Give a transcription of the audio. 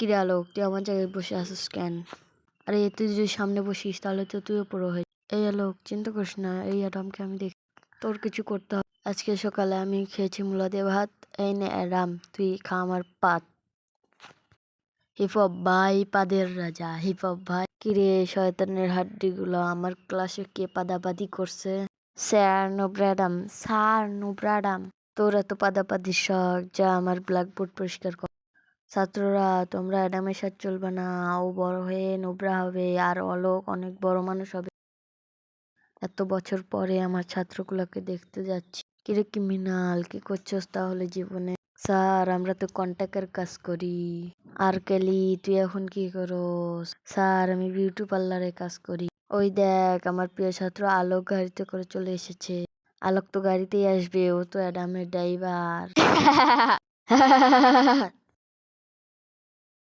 কিরে আলোক তুই আমার জায়গায় বসে আসিস কেন? আরে, তুই যদি সামনে বসিস, তাহলে তো তুইও পুরো হয়ে এই আলোক চিন্তা করিস না, এই অ্যাডামকে আমি দেখি। তোর কিছু করতে হবে। আজকে সকালে আমি খেয়েছি মূলা দিয়ে ভাত, এই নে অ্যাডাম তুই খা আমার পাত। হিপ হপ ভাই, পাদের রাজা, হিপ হপ ভাই। কিরে শয়তানের হাড্ডিগুলো, আমার ক্লাসে কে পাদাপাদি করছে? স্যার নোব্রাডাম স্যার নোব্রাডাম, তোর এত পাদাপাদির শখ, যা আমার ব্ল্যাকবোর্ড পরিষ্কার কর। ছাত্ররা, তোমরা অ্যাডামের সাথে চলবে না, ও বড় হয়ে নোবরা হবে, আর অলোক অনেক বড় মানুষ হবে। এত বছর পরে আমার ছাত্রগুলোকে দেখতে যাচ্ছি। কিরে ক্রিমিনাল, কি করছস তাহলে জীবনে? স্যার, আমরা তো কন্ট্যাক্টের কাজ করি। আর কেলি, তুই এখন কি করস? স্যার, আমি বিউটি পার্লারে কাজ করি। ওই দেখ, আমার প্রিয় ছাত্র আলোক গাড়িতে করে চলে এসেছে। আলোক তো গাড়িতেই আসবে, ও তো অ্যাডামের ড্রাইভার।